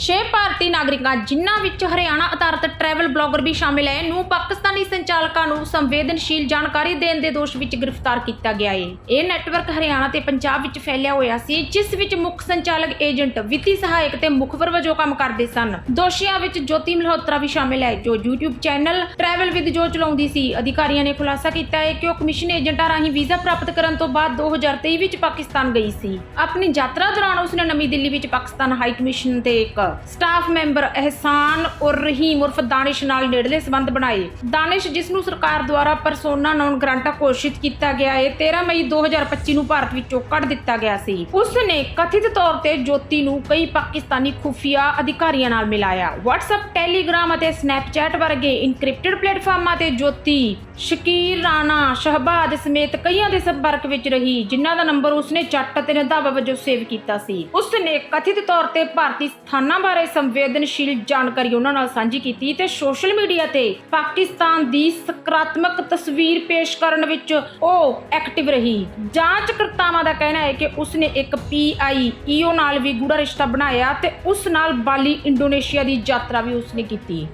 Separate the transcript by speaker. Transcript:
Speaker 1: ਛੇ ਭਾਰਤੀ ਨਾਗਰਿਕਾਂ, ਜਿਨ੍ਹਾਂ ਵਿੱਚ ਹਰਿਆਣਾ ਆਧਾਰਿਤ ਟਰੈਵਲ ਬਲੌਗਰ ਵੀ ਸ਼ਾਮਿਲ ਹੈ, ਨੂੰ ਪਾਕਿਸਤਾਨੀ ਸੰਚਾਲਕਾਂ ਨੂੰ ਸੰਵੇਦਨਸ਼ੀਲ ਜਾਣਕਾਰੀ ਦੇਣ ਦੇ ਦੋਸ਼ ਵਿੱਚ ਗ੍ਰਿਫਤਾਰ ਕੀਤਾ ਗਿਆ ਹੈ ਇਹ ਨੈਟਵਰਕ ਹਰਿਆਣਾ ਤੇ ਪੰਜਾਬ ਵਿੱਚ ਫੈਲਿਆ ਹੋਇਆ ਸੀ, ਜਿਸ ਵਿੱਚ ਮੁੱਖ ਸੰਚਾਲਕ ਏਜੰਟ ਵਿੱਤੀ ਸਹਾਇਕ ਤੇ ਮੁਖਬਰ ਵਜੋਂ ਕੰਮ ਕਰਦੇ ਸਨ। ਦੋਸ਼ੀਆਂ ਵਿੱਚ ਜੋਤੀ ਮਲਹੋਤਰਾ ਵੀ ਸ਼ਾਮਿਲ ਹੈ, ਜੋ YouTube ਚੈਨਲ ਟਰੈਵਲ ਵਿਦ ਜੋ ਚਲਾਉਂਦੀ ਸੀ। ਅਧਿਕਾਰੀਆਂ ਨੇ ਖੁਲਾਸਾ ਕੀਤਾ ਹੈ ਕਿ ਉਹ ਕਮਿਸ਼ਨ ਏਜੰਟਾਂ ਰਾਹੀਂ ਵੀਜ਼ਾ ਪ੍ਰਾਪਤ ਕਰਨ ਤੋਂ ਬਾਅਦ 2023 ਵਿੱਚ ਪਾਕਿਸਤਾਨ ਗਈ ਸੀ। ਆਪਣੀ ਯਾਤਰਾ ਦੌਰਾਨ ਉਸਨੇ ਨਵੀਂ ਦਿੱਲੀ ਵਿੱਚ ਪਾਕਿਸਤਾਨ ਹਾਈ ਕਮਿਸ਼ਨ ਤੇ ਇੱਕ ਸਟਾਫ ਮੈਂਬਰ ਅਹਿਸਾਨ ਉਰ ਰਹੀਮ ਉਰਫ ਦਾਨਿਸ਼ ਨਾਲ ਨੇੜਲੇ ਸੰਬੰਧ ਬਣਾਏ। ਦਾਨਿਸ਼, ਜਿਸ ਨੂੰ ਸਰਕਾਰ ਦੁਆਰਾ ਪਰਸੋਨਾ ਨੌਨ ਗ੍ਰਾਂਟਾ ਘੋਸ਼ਿਤ ਕੀਤਾ ਗਿਆ ਹੈ 13 ਮਈ 2025 ਨੂੰ ਭਾਰਤ ਵਿੱਚੋਂ ਕੱਢ ਦਿੱਤਾ ਗਿਆ ਸੀ। ਉਸ ਨੇ ਕਥਿਤ ਤੌਰ ਤੇ ਜੋਤੀ ਨੂੰ ਕਈ ਪਾਕਿਸਤਾਨੀ ਖੁਫੀਆ ਅਧਿਕਾਰੀਆਂ ਨਾਲ ਮਿਲਾਇਆ। WhatsApp, Telegram ਅਤੇ ਸਨੈਪਚੈਟ ਵਰਗੇ ਇਨਕ੍ਰਿਪਟਡ ਪਲੇਟਫਾਰਮਾਂ ਤੇ ਜੋਤੀ ਸ਼ਕੀਰ ਰਾਣਾ ਸ਼ਹਬਾਦ ਸਮੇਤ ਕਈਆਂ ਦੇ ਸੰਪਰਕ ਵਿੱਚ ਰਹੀ, ਜਿਨ੍ਹਾਂ ਦਾ ਨੰਬਰ ਉਸਨੇ ਚੱਟ ਅਤੇ ਨਿਧਾਵਾ ਵਜੋਂ ਸੇਵ ਕੀਤਾ ਸੀ। ਉਸ ਨੇ ਕਥਿਤ ਤੌਰ ਤੇ ਭਾਰਤੀ ਸਥਾਨਾਂ ਬਾਰੇ ਸੰਵੇਦਨਸ਼ੀਲ ਜਾਣਕਾਰੀ ਉਹਨਾਂ ਨਾਲ ਸਾਂਝੀ ਕੀਤੀ ਤੇ ਸੋਸ਼ਲ ਮੀਡੀਆ ਤੇ ਪਾਕਿਸਤਾਨ ਦੀ ਸਕਾਰਾਤਮਕ ਤਸਵੀਰ ਪੇਸ਼ ਕਰਨ ਵਿੱਚ ਉਹ ਐਕਟਿਵ ਰਹੀ। ਜਾਂਚਕਰਤਾਵਾਂ ਦਾ ਕਹਿਣਾ ਹੈ ਕਿ ਉਸਨੇ ਇੱਕ ਪੀਆਈ ਈਓ ਨਾਲ ਵੀ ਗੂੜਾ ਰਿਸ਼ਤਾ ਬਣਾਇਆ ਤੇ ਉਸ ਨਾਲ ਬਾਲੀ ਇੰਡੋਨੇਸ਼ੀਆ ਦੀ ਯਾਤਰਾ ਵੀ ਉਸਨੇ ਕੀਤੀ।